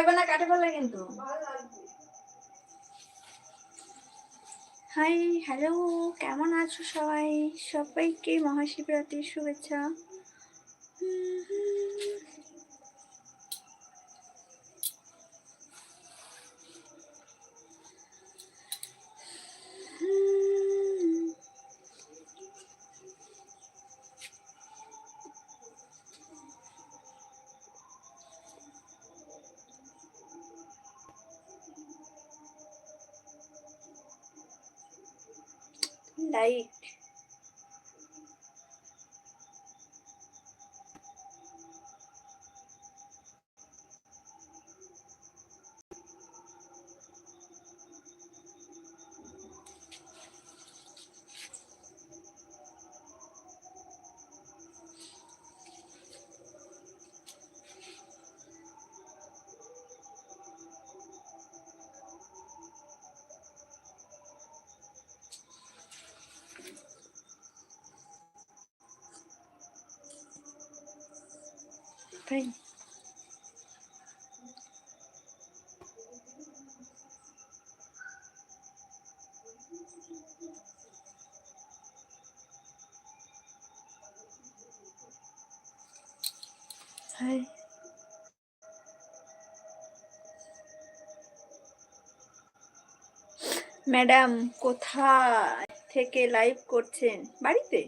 লাগবে না কাটে ফেলে কিন্তু। হাই হ্যালো কেমন আছো সবাই? সবাইকে মহাশিবরাত্রির শুভেচ্ছা। đây. তাই হাই ম্যাডাম কোথায় থেকে লাইভ করছেন? বাড়িতে?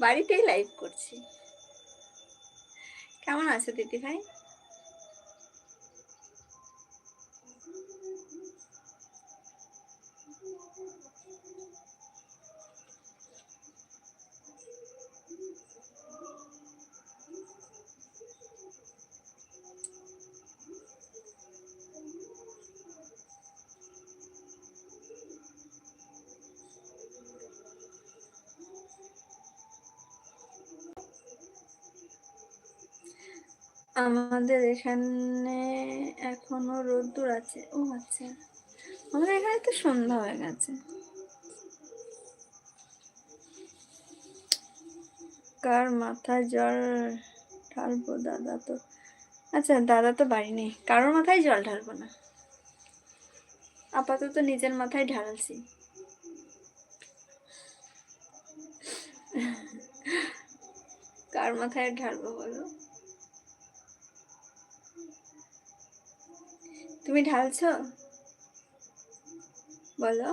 বাড়িতেই লাইভ করছি। কেমন আছো দিদি ভাই? আমাদের এখানে এখনও রোদ্দুর আছে। ও আচ্ছা। আমাদের এখানে তো সন্ধ্যা হয়ে গেছে। কার মাথায় জল ঢালবো দাদা তো? আচ্ছা দাদা তো বাড়ি নেই। কারোর মাথায় জল ঢালবো না। আপাতত নিজের মাথায় ঢালছি। কার মাথায় ঢালবো বলো? তুমি ঢালছো? বলো।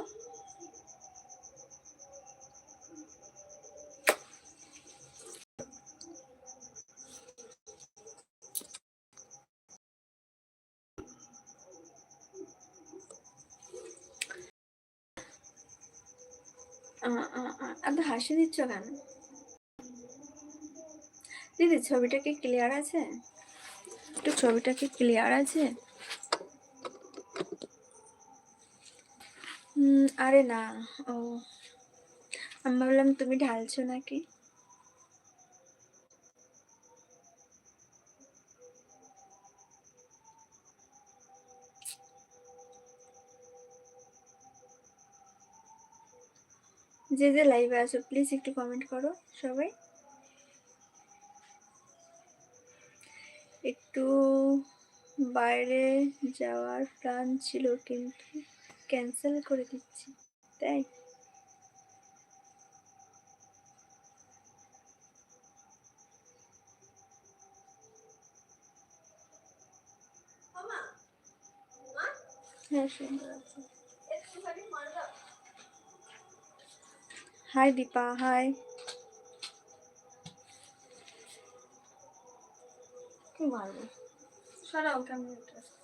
এত হাসি দিচ্ছ কেন? দিদি, ছবিটা কি ক্লিয়ার আছে? একটু ছবিটা কি ক্লিয়ার আছে হুম, আরে না, ও। আমি ভাবলাম তুমি ঢালছো নাকি? যে যে লাইভে আছো প্লিজ একটু কমেন্ট করো সবাই। একটু বাইরে যাওয়ার প্ল্যান ছিল কিন্তু। ক্যান্সেল করে দিচ্ছি তাই? হাই দীপা হাই কি মারবো? সরাও ক্যামেরাটা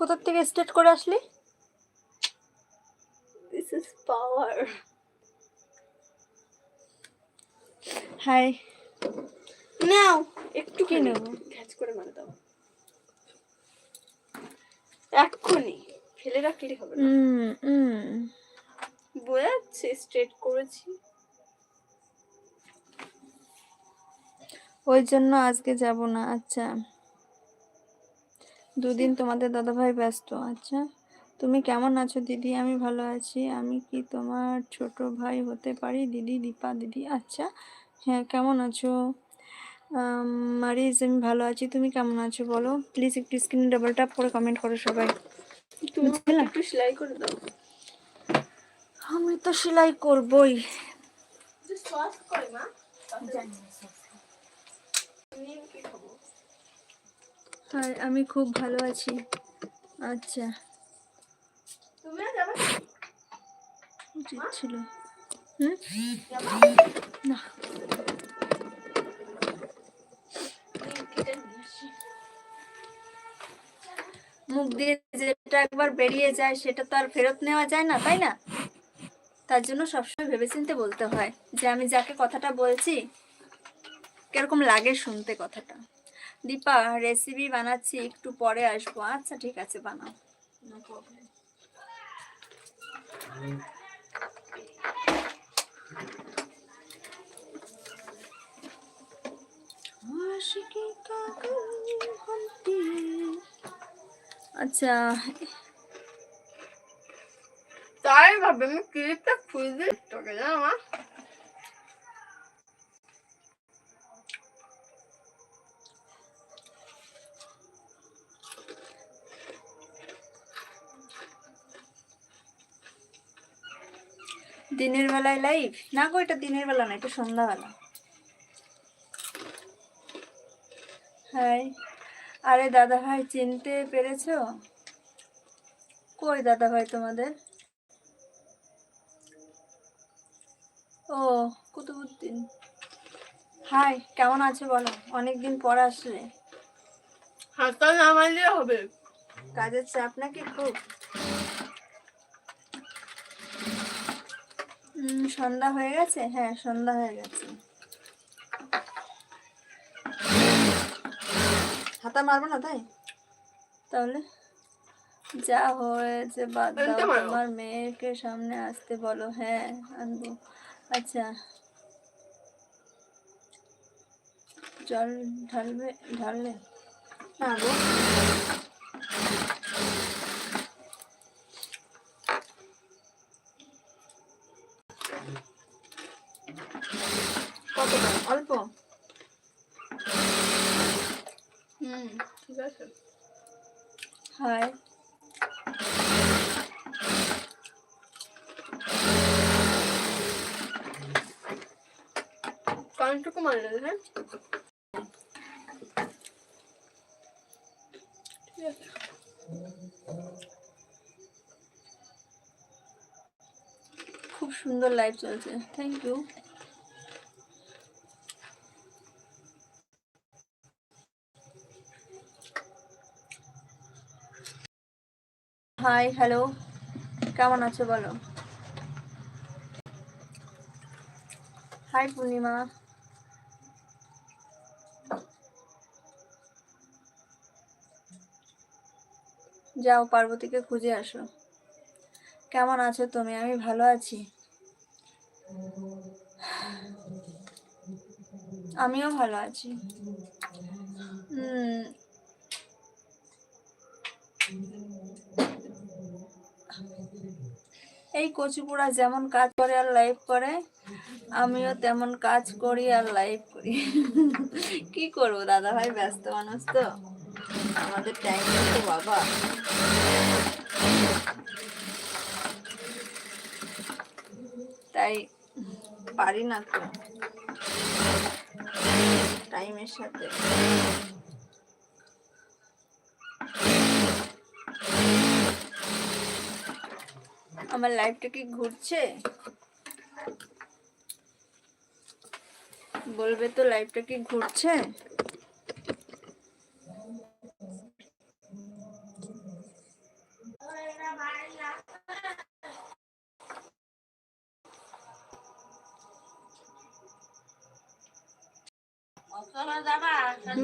কোথার থেকে স্টার্ট করে আসলি? দিস ইজ পাওয়ার হাই নাও একটু কি নেব? ক্যাচ করে মারে দাও। এক্ষুনি ফেলে রাখলে হবে না। হুম হুম বোঝা যাচ্ছে স্ট্রেট করেছি। ওই জন্য আজকে যাব না আচ্ছা। দুদিন তোমাদের দাদাভাই ব্যস্ত আচ্ছা? তুমি কেমন আছো দিদি? আমি ভালো আছি। আমি কি তোমার ছোট ভাই হতে পারি? দিদি দীপা দিদি আচ্ছা। হ্যাঁ কেমন আছো? মারিস আমি ভালো আছি। তুমি কেমন আছো বলো? প্লিজ একটু স্ক্রিনে ডাবল ট্যাপ করে কমেন্ট করো সবাই। তুমি একটু সেলাই করে দাও। আমি তো সেলাই করবই। সস মা আর আমি খুব ভালো আছি। আচ্ছা? ছিল না। মুখ দিয়ে যেটা একবার বেরিয়ে যায়, সেটা তো আর ফেরত নেওয়া যায় না, তাই না? তার জন্য সবসময় ভেবেচিন্তে বলতে হয় যে, আমি যাকে কথাটা বলছি, কীরকম লাগে শুনতে কথাটা। দীপা রেসিপি বানাচ্ছি, একটু পরে আসব। আচ্ছা ঠিক আছে, বানাও। আচ্ছা। তাই ভাবে আমি ক্লিপটা খুঁজে তোকে জানো মা। দিনের বেলায় লাইভ না গো এটা দিনের বেলা না এটা সন্ধ্যাবেলা। হাই। আরে দাদা ভাই চিনতে পেরেছ? কই দাদা ভাই তোমাদের? ও কুতুবুদ্দিন। হাই কেমন আছো বলো? অনেকদিন পর আসলে। হাতটা নামাইলে হবে। কাজের চাপ নাকি খুব? সন্ধ্যা হয়ে গেছে? হ্যাঁ সন্ধ্যা হয়ে গেছে। হাতা মারবো না তাই? তাহলে যা হয়েছে বাদ দাও আনতে তোমার মেয়েকে সামনে আসতে বলো। হ্যাঁ আনব। আচ্ছা। জল ঢালবে ঢাললে? না গো কতটা অল্প হুম ঠিক আছে হাই হ্যাঁ? খুব সুন্দর লাইভ চলছে থ্যাংক ইউ হাই হ্যালো কেমন আছো বলো? হাই পূর্ণিমা। যাও পার্বতীকে খুঁজে আসো। কেমন আছো তুমি? আমি ভালো আছি। আমিও ভালো আছি। এই কচুপুরা যেমন কাজ করে আর লাইভ করে, আমিও তেমন কাজ করি আর লাইভ করি। কি করব? দাদা ভাই ব্যস্ত মানুষ তো। আমাদের টাইম তো বাবা। তাই পারি না তো। টাইমের সাথে। আমার লাইফটা কি ঘুরছে? বলবে তো লাইফটা কি ঘুরছে?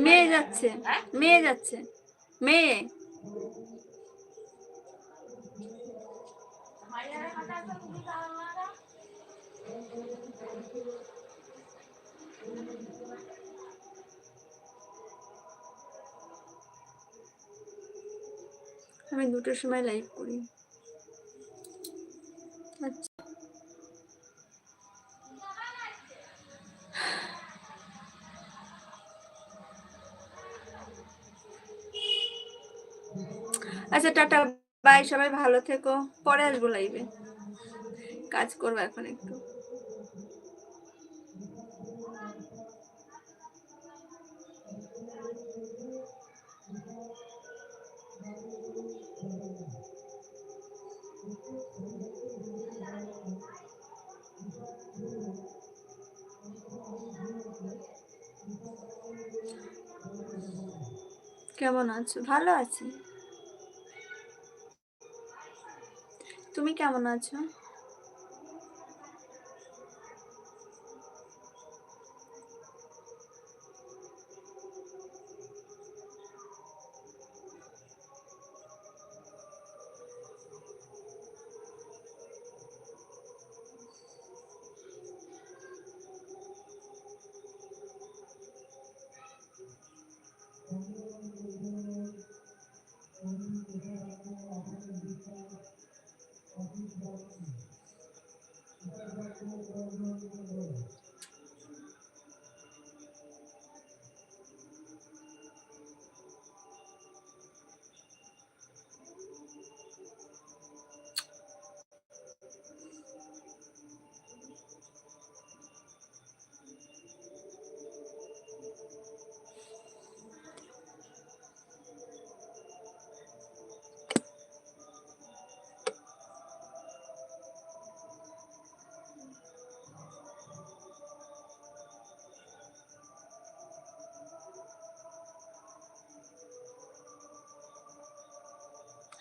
মেয়ে যাচ্ছে মেয়ে যাচ্ছে মেয়ে। আমি দুটোর সময় লাইভ করি আচ্ছা টাটা বাই সবাই ভালো থেকো। পরে আসব লাইভে কাজ করব এখন একটু। কেমন আছো? ভালো আছি। Դու մի կամենացու։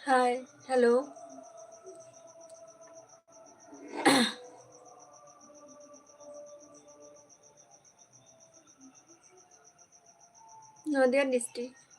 হাই হ্যালো নদিয়া ডিস্ট্রিক্ট